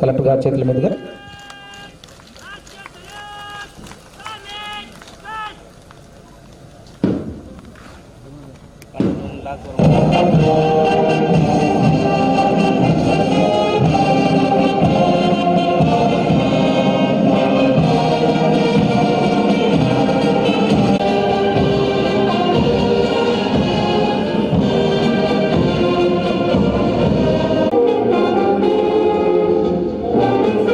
Collector గారి చేతుల మీదుగా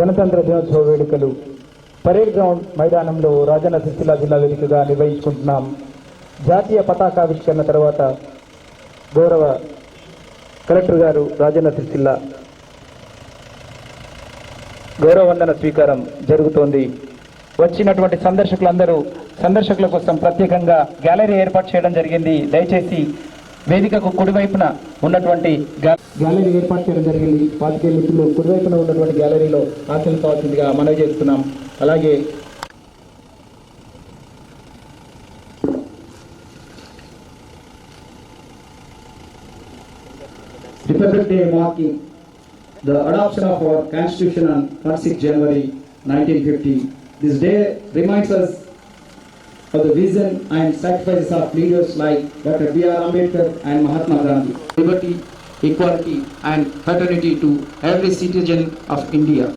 గణతంత్ర దినోత్సవ వేడుకలు. పరేడ్ గ్రౌండ్ మైదానంలో రాజన్న సిరిసిల్ల జిల్లా వేదికగా నిర్వహించుకుంటున్నాం. జాతీయ పతాకావిష్కరణ తర్వాత గౌరవ కలెక్టర్ గారు రాజన్న సిరిసిల్ల. గౌరవ వందన స్వీకారం జరుగుతోంది. వచ్చినటువంటి సందర్శకులందరూ సందర్శకుల కోసం ప్రత్యేకంగా గ్యాలరీ ఏర్పాటు చేయడం జరిగింది. దయచేసి వేదికకు కుడివైపున ఉన్నటువంటి గ్యాలరీ ఏర్పాటు చేయడం జరిగింది పాతికే మిత్రులు కుడివైపున ఉన్నటువంటి గ్యాలరీలో ఆశీర్వదించవలసిందిగా మనవి చేస్తున్నాం అలాగే Republic Day marking the adoption of our Constitution on 26 January 1950. This day reminds us for the vision and sacrifices of leaders like Dr. B.R. Ambedkar and Mahatma Gandhi. Liberty, equality and fraternity to every citizen of India.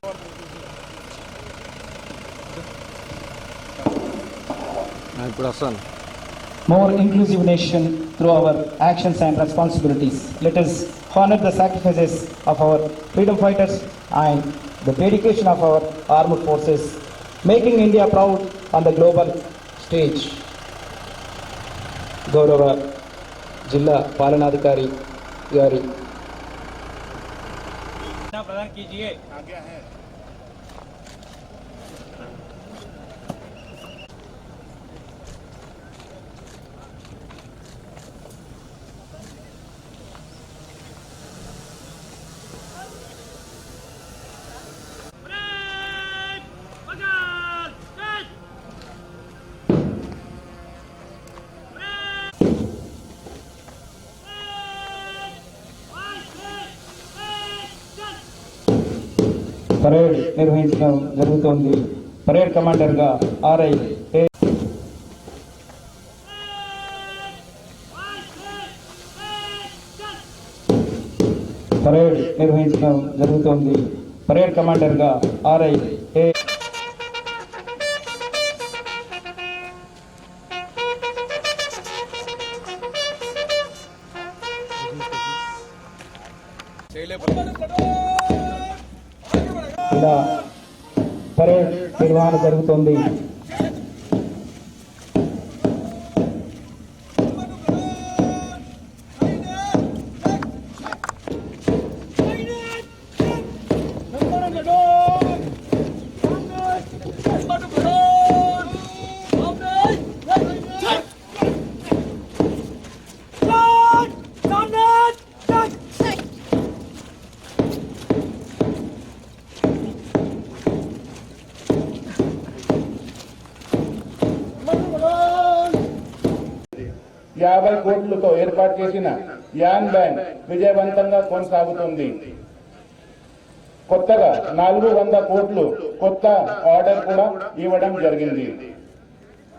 More inclusive nation through our actions and responsibilities. Let us honor the sacrifices of our freedom fighters and the dedication of our armed forces, making India proud on the global stage गौरव जिला पालनाधिकारी गारी प्रदान कीजिए। Parade నిర్వహించడం జరుగుతోంది. Parade కమాండర్గా RI ఏ parade నిర్వహించడం జరుగుతోంది. పరేడ్ కమాండర్గా ఆర్ఐ ఏ ఇలా పరేడ్ నిర్వహణ జరుగుతోంది. యాభై కోట్లతో ఏర్పాటు చేసిన యాన్ బ్యాంక్ విజయవంతంగా కొనసాగుతుంది. కొత్తగా నాలుగు వంద కోట్లు కొత్త ఆర్డర్ కూడా ఇవ్వడం జరిగింది.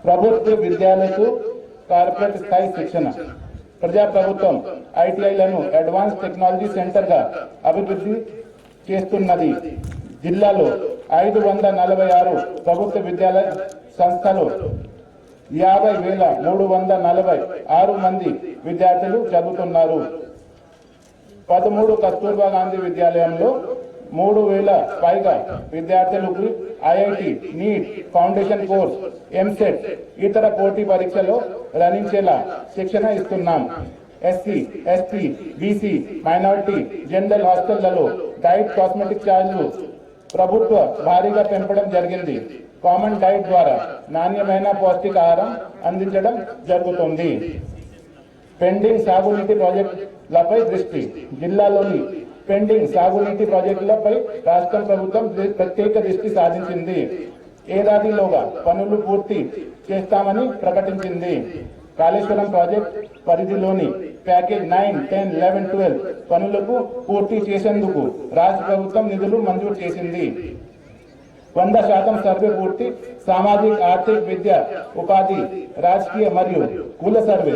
ప్రభుత్వ విద్యాలయకు కార్పొరేట్ స్థాయి శిక్షణ ప్రజా ప్రభుత్వం ఐటీఐలను అడ్వాన్స్ టెక్నాలజీ సెంటర్గా అభివృద్ధి చేస్తున్నది. జిల్లాలో ఐదు వంద నలభై ఆరు ప్రభుత్వ విద్యాలయ సంస్థలు యాభై వేల మూడు వంద నలభై ఆరు మంది విద్యార్థులు చదువుతున్నారు. పదమూడు కస్తూర్బా గాంధీ విద్యాలయంలో మూడు వేల పైగా విద్యార్థులకు IIT NEET foundation course EAMCET ఇతర పోటీ పరీక్షలో రణించేలా శిక్షణ ఇస్తున్నాం. SC ST BC minority general హాస్టళ్ళలో diet cosmetic ఛార్జ్లు ప్రభుత్వ భారీగా పెంపడం జరిగింది. కామన్ డైట్ ద్వారా నాణ్యమైన పౌష్టికాహారం అందించడం జరుగుతుంది. పెండింగ్ సాగునీటి ప్రాజెక్టులపై దృష్టి. జిల్లాలోని పెండింగ్ సాగునీటి ప్రాజెక్టులపై రాష్ట్ర ప్రభుత్వం ప్రత్యేక దృష్టి సాధించింది. ఏడాదిలోగా పనులు పూర్తి చేస్తామని ప్రకటించింది. కాళేశ్వరం ప్రాజెక్ట్ పరిధిలోని package nine ten eleven twelve పనులకు పూర్తి చేసేందుకు రాష్ట్ర ప్రభుత్వం నిధులు మంజూరు చేసింది. వంద శాతం సర్వే పూర్తి సామాజిక ఆర్థిక విద్య ఉపాధి రాజకీయ మరియు కుల సర్వే.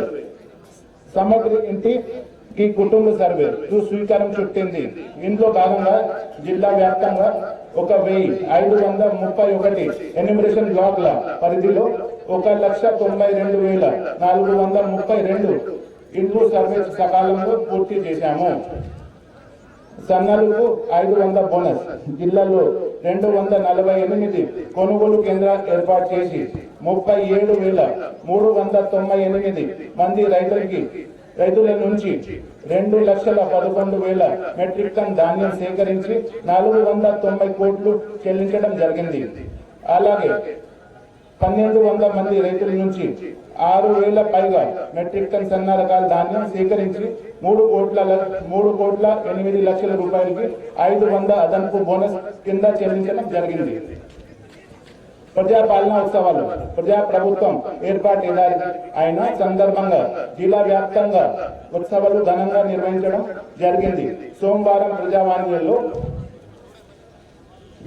సమగ్ర ఇంటికి కుటుంబ సర్వే. స్వీకారం చుట్టింది. ఇందులో భాగంగా జిల్లా వ్యాప్తంగా ఒక వెయ్యి ఐదు వందల ముప్పై ఒకటి ఎన్యూమరేషన్ బ్లాక్ల పరిధిలో ఒక లక్ష తొంభై రెండు వేల నాలుగు వందల ముప్పై రెండు ఇండ్లు సర్వే సకాలంలో పూర్తి చేశాము. సన్నలకు ఐదు వందల బోనస్. జిల్లాలో రెండు వందల నలభై ఎనిమిది కొనుగోలు కేంద్రాలు ఏర్పాటు చేసి ముప్పై ఏడు వేల మూడు వందల తొంభై ఎనిమిది మంది రైతులకి రైతుల నుంచి రెండు లక్షల పదకొండు వేల మెట్రిక్ టన్ ధాన్యం సేకరించి నాలుగు వందల తొంభై కోట్లు చెల్లించడం జరిగింది. అలాగే పన్నెండు వందల మంది రైతుల నుంచి ఆరు వేల పైగా మెట్రిక్ టన్ సన్న రకాల ధాన్యం సేకరించి మూడు కోట్ల మూడు కోట్ల ఎనిమిది లక్షల రూపాయలకి ఐదు వంద అదనపు బోనస్ కింద చెల్లించడం జరిగింది. ప్రజాపాలన ఉత్సవాలు ప్రజా ప్రభుత్వం ఏర్పాటు అయిన సందర్భంగా జిల్లా వ్యాప్తంగా ఉత్సవాలు ఘనంగా నిర్వహించడం జరిగింది. సోమవారం ప్రజావాణిలో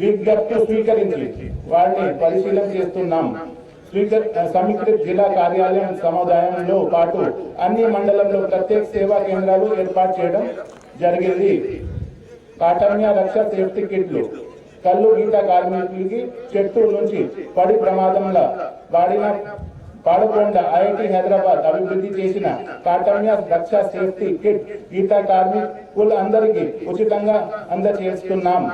విజ్ఞప్తి స్వీకరించి వారిని పరిశీలన చేస్తున్నాం. సమీకృత జిల్లా కార్యాలయం సముదాయంలో పాటు అన్ని మండలంలో ప్రత్యేక సేవా కేంద్రాలు ఏర్పాటు చేయడం జరిగింది. కాటన్య రక్ష సేఫ్టీ కిట్లు కళ్ళు గీత కార్మికులకి చెట్టు నుంచి పడి ప్రమాదంలో వాడిన పాడకొండ ఐఐటి హైదరాబాద్ అభివృద్ధి చేసిన కాటమ్య రక్ష సేఫ్టీ కిట్ గీత కార్మికులందరికీ ఉచితంగా అందజేస్తున్నాం.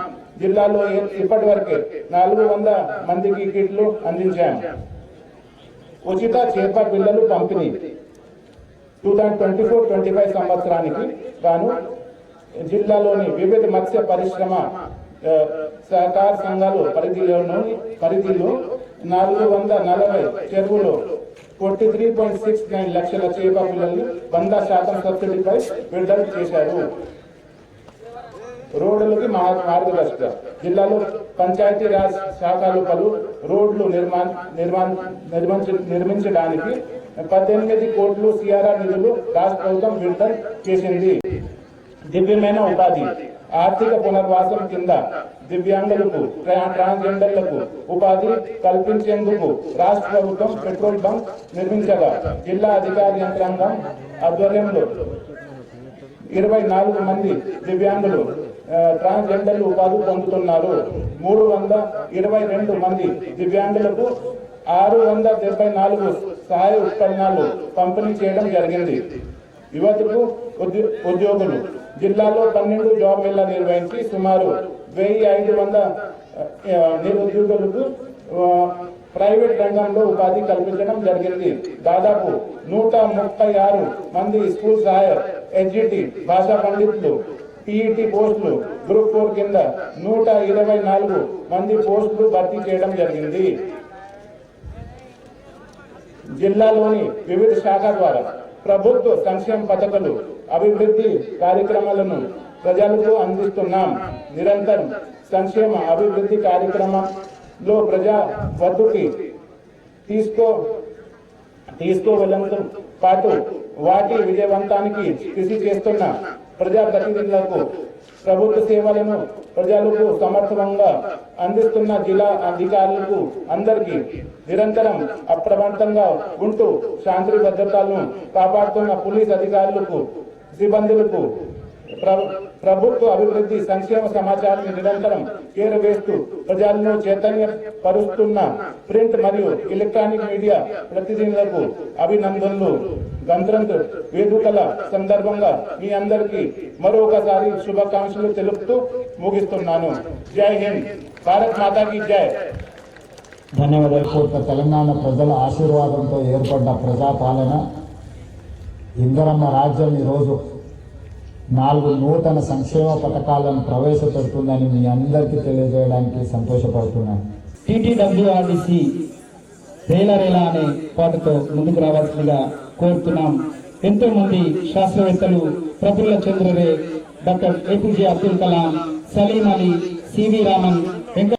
జిల్లాలో ఇప్పటి వరకే నాలుగు వంద మందికి కిట్లు అందించాం. ఉచిత చేప పిల్లలు పంపిణీ. Two thousand twenty four twenty five సంవత్సరానికి గాను జిల్లాలోని వివిధ మత్స్య పరిశ్రమ సహకార సంఘాలు పరిధిలోని పరిధిలో నాలుగు వంద నలభై చెరువులు forty three point six nine లక్షల చేప పిల్లలు వంద శాతం సబ్సిడీపై విడుదల చేశారు. రోడ్లకి మా- మార్గదర్శక జిల్లాలో పంచాయతీ రాజ్ శాఖలు పలు రోడ్లు నిర్మాణ నిర్మాణ నిర్మించడానికి పద్దెనిమిది కోట్లు సిఆర్ఆర్ నిధులు రాష్ట్ర ప్రభుత్వం విడుదల చేసింది. దివ్యమైన ఉపాధి ఆర్థిక పునర్వాసం కింద దివ్యాంగులకు ట్రాన్స్జెండర్లకు ఉపాధి కల్పించేందుకు రాష్ట్ర ప్రభుత్వం పెట్రోల్ బంక్ నిర్మించగా జిల్లా అధికార యంత్రాంగం ఆధ్వర్యంలో ఇరవై నాలుగు మంది దివ్యాంగులు ట్రాన్స్జెండర్లు ఉపాధి పొందుతున్నారు. మూడు వంద ఇరవై రెండు మంది దివ్యాంగులకు ఆరు వంద డెబ్బై నాలుగు సహాయ ఉత్పన్నాలు పంపిణీ చేయడం జరిగింది. యువతకు ఉద్యో- ఉద్యోగులు. జిల్లాలో పన్నెండు జాబ్ మేళా నిర్వహించి సుమారు వెయ్యి ఐదు వంద నిరుద్యోగులకు ప్రైవేట్ రంగంలో ఉపాధి కల్పించడం జరిగింది. దాదాపు నూట ముప్పై ఆరు మంది స్కూల్ సహాయ ఎడ్జిటి భాషా పండితులు టీఈటీ పోస్టులు గ్రూప్ ఫోర్ కింద నూట ఇరవై నాలుగు మంది పోస్టులు భర్తీ చేయడం జరిగింది. జిల్లాలోని వివిధ శాఖ ద్వారా ప్రభుత్వ సంక్షేమ పథకాలు అభివృద్ధి కార్యక్రమాలను ప్రజలకు అందిస్తున్నాం. నిరంతరం సంక్షేమ అభివృద్ధి కార్యక్రమంలో ప్రజా వద్దకి తీసుకో తీసుకోవడంతో పాటు వాటి విజయవంతానికి కృషి చేస్తున్న ప్రజాప్రతినిధులకు ప్రభుత్వ సేవలను ప్రజలకు సమర్థవంగా అందిస్తున్న జిల్లా అధికారులకు అందరికీ నిరంతరం అప్రమత్తంగా ఉంటూ శాంతి భద్రతలను కాపాడుతున్న పోలీస్ అధికారులకు సిబ్బందులకు ప్రభుత్వ అభివృద్ధి సంక్షేమ సమాచారాన్ని నిరంతరం చేరవేస్తూ ప్రజలను చైతన్య పరుస్తున్న ప్రింట్ మరియు ఎలక్ట్రానిక్ మీడియా ప్రతినిధులకు అభినందనలు. గంత్రంతో వేదికల సందర్భంగా మీ అందరికీ మరొకసారి శుభాకాంక్షలు తెలుపుతూ ముగిస్తున్నాను. జై హింద్. భారత్ మాతాకి జై. ధన్యవాదాలు తెలంగాణ ప్రజల ఆశీర్వాదంతో ఏర్పడ్డ ప్రజాపాలన ఇందరమ్మ రాజ్యం ఈరోజు నాలుగు నూతన సంక్షేమ పథకాలను ప్రవేశపెడుతుందని మీ అందరికీ తెలియజేయడానికి సంతోషపడుతున్నాను. టీటీడబ్ల్యూఆర్డిసి రేలరేలా అనే పాటతో ముందుకు రావాల్సిందిగా కోరుతున్నాం. ఎంతో మంది శాస్త్రవేత్తలు Prafulla Chandra Ray doctor APJ Abdul Kalam Salim Ali CV Raman Venkata